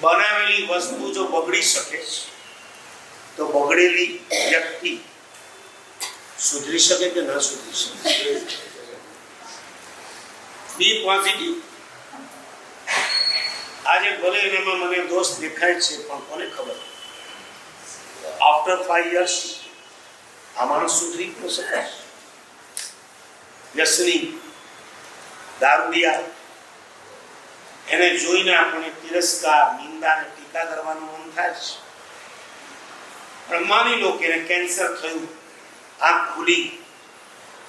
બનાવેલી વસ્તુ જો બગડી શકે, તો બગડેલી વ્યક્તિ સુધરી શકે કે ન સુધરી શકે? બી પોઝિટિવ આજે ભલે એનામાં મને દોષ દેખાય છે, પણ કોને ખબર? આફ્ટર ફાઈવ યર્સ આ માણસ સુધરી ન શકે. વ્યસની, દારૂડિયા એને જોઈને આપણે તિરસ્કાર નિંદા અને ટીકા કરવાનું મન થાય છે પણ માની લો કે એને કેન્સર થયું આંખ ખુલી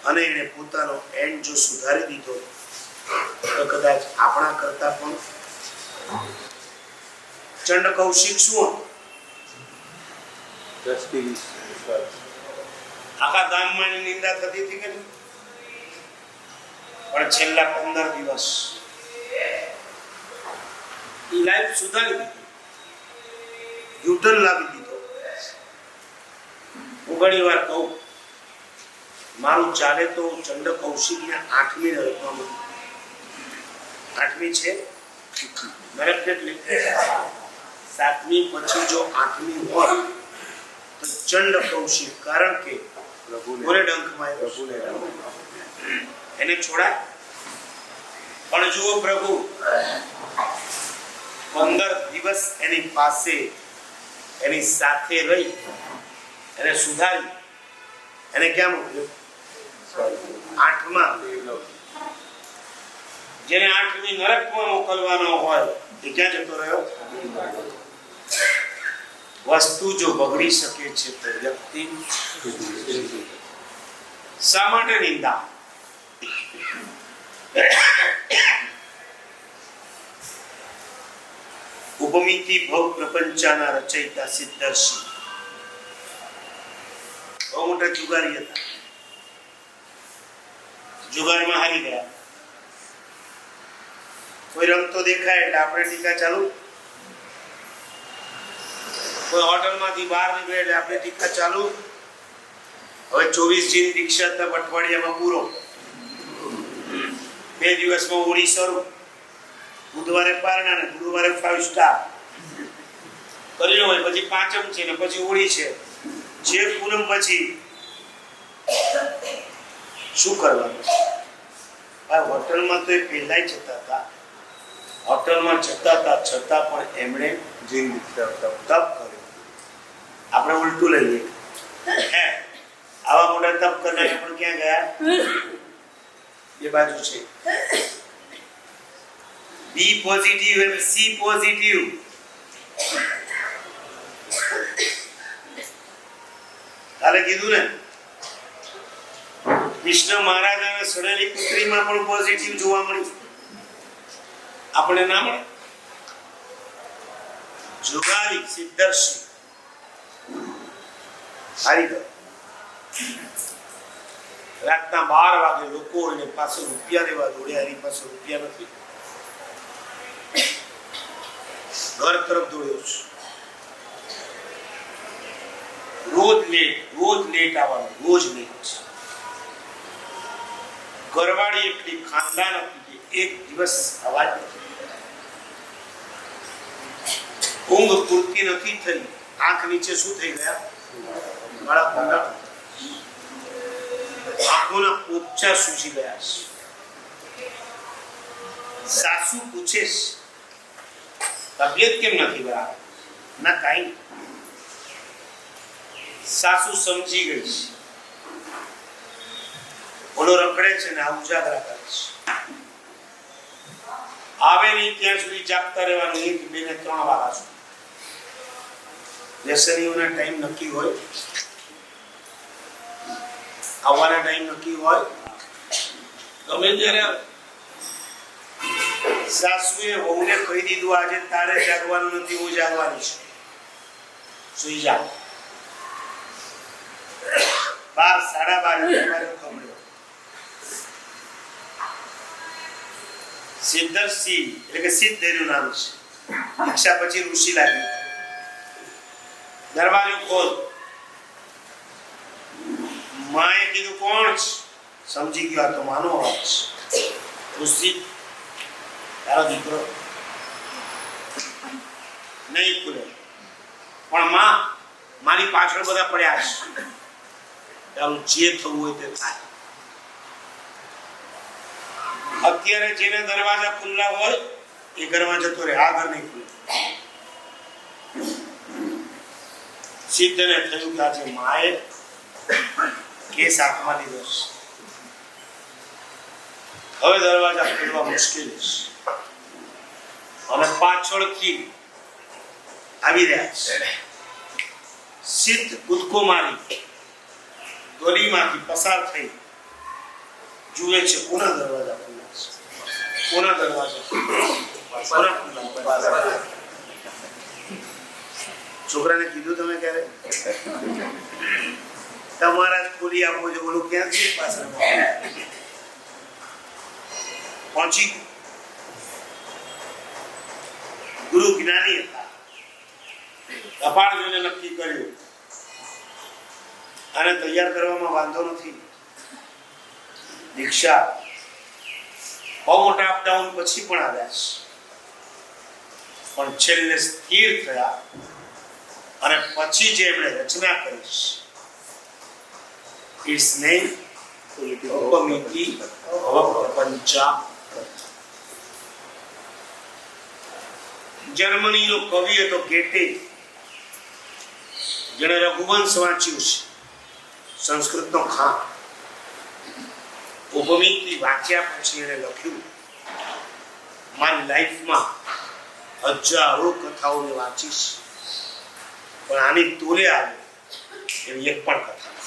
અને એને પોતાનો એન્ડ જો સુધારી દીધો તો કદાચ આપણા કરતા પણ ચંડ કૌશિક શું? આખા ગામમાં નિંદા થતી હતી કે? પણ છેલ્લા પંદર દિવસ લાઈફ સુધારી દીધી. યુટર્ન લાવી દીધો. હું ઘણી વાર કહું મારું ચાલે તો ચંડ કૌશિકને આઠમી મૂકું. આઠમી છે? નરક કેટલી? સાતમી પછી જો આઠમી હોય તો ચંડ કૌશિક કારણ કે બોલે ડંખમાં પ્રભુને એને છોડાય. પણ જુઓ પ્રભુ પંદર દિવસ એની પાસે, એની સાથે રહી, એને સુધારી. એને ક્યાં મોકલ્યો? આઠમાં. જેને આઠમી નરકમાં મોકલવાનો હોય, એ ક્યાં જતો રહ્યો? વસ્તુ જો બગડી શકે છે તો વ્યક્તિ શા માટે નિંદા? ઉપમિતિ ભવ પ્રપંચાના રચયિતા સિદ્ધર્ષિ બહુ મોટા જુગારી હતા. જુગારમાં હારી ગયા. કોઈ રમતો દેખાય એટલે આપણે ટીકા ચાલુ. કોઈ હોટલમાંથી બહાર નીકળે એટલે આપણે ટીકા ચાલુ. હવે ચોવીસ જીન દીક્ષા તપ અઠવાડિયામાં પૂરો. બે દિવસમાં શરૂ. બુધવારે પારણા ને ગુરુવારે ફાઈવ સ્ટાર કરી હોય, પછી પાંચમ છે ને પછી હોળી છે. જે પૂનમ પછી શું કરવાનું? આ હોટલમાં તો એ પહેલાય જતા હતા. હોટલમાં જતા હતા, છતાં પણ એમણે તપ કર્યો. આપણે ઉલટું લઈ લઈએ. આવા મોટા તપ કરનાર પણ ક્યાં ગયા? એ બાજુ છે. B positive M C positive કાલે કીધું ને? કૃષ્ણ અને સડેલી પુત્રીમાં પણ પોઝિટિવ જોવા મળ્યું. આપણે ના મળે? જુગારી, સિદ્ધર્શી. હારી ગયો. રાતના બાર વાગે લોકો એને પાસે રૂપિયા લેવા જોડે એની પાસે રૂપિયા નથી. ઘર તરફ દોડ્યો છું. રોજ લેટ રોજ લેટ આવવાનું, રોજ લેટ ઘરવાળી એટલી ખાનદાન કે એક દિવસ અવાજ ઊંઘ પૂરતી નથી થઈ. આંખ નીચે શું થઈ ગયા? ગળા કુંડા. આંખોના પોપચા સૂજી ગયા છે. સાસુ પૂછે છે તબિયત કેમ નથી બરાબર? ના, કાંઈ સાસુ સમજી ગઈ છે. ઓલો રખડે છે ને આ ઉજાગરા કરે છે. આવે નહીં ત્યાં સુધી જાગતા રહેવાનું એક, બે ને ત્રણ વાગ્યા સુધી. વ્યસનીઓના ટાઈમ નક્કી હોય. આવવાના ટાઈમ નક્કી હોય. ગમે ત્યારે. સાસુએ વહુને કહી દીધું, આજે તારે જાગવાનું નથી, હું જાગવાની છું. સુઈ જા બાર, સાડા બાર સિદ્ધર્ષિ એટલે કે સિદ્ધ નામ છે. દીક્ષા પછી ઋષિ લાગ્યું. દરવાજો ખોલ. માએ કીધું, કોણ છે? સમજી ગયો તો માનો ઋષિ તારો દીકરો. નહીં ખુલે. પણ માં, મારી પાછળ બધા પડ્યા છે. તારું જે થવું હોય તે થાય. અત્યારે જેને દરવાજા ખુલ્લા હોય, એ ઘરમાં જતો રહે. આ ઘર નહીં ખુલે. સિદ્ધને થયું કે આજે માએ કેસ હાથમાં લીધો હવે દરવાજા ખોલવા મુશ્કેલ છે. અને પાછળથી આવી રહ્યા છે. સિદ્ધ કૂદકો મારી. ગલીમાંથી પસાર થઈ જુએ છે કોના દરવાજા ખુલ્લા છે? કોના દરવાજા? કોના ખુલ્લા છે? છોકરાને કીધું તમે ક્યારે? તમારા જ ખોલી આપો છો. બોલું ક્યાં છે? પાછળ પહોંચી ગયું. ગુરુ જ્ઞાની હતા. કપાળ જોઈને નક્કી કર્યું. અને તૈયાર કરવામાં વાંધો નથી. દીક્ષા બહુ મોટા અપડાઉન પછી પણ આવ્યા છે. પણ છેલ્લે સ્થિર થયા અને પછી જે એમણે રચના કરી છે ઇટ્સ નેમ ઉપમિતિ પંચા જર્મનીનો કવિ હતો ગેટે. જેણે રઘુવંશ વાંચ્યું છે. સંસ્કૃતનો ખાં ઉપમિતિ વાંચ્યા પછી એણે લખ્યું, મારી લાઈફમાં હજારો કથાઓ વાંચીશ. પણ આની તોલે આવે એવી એક પણ કથા.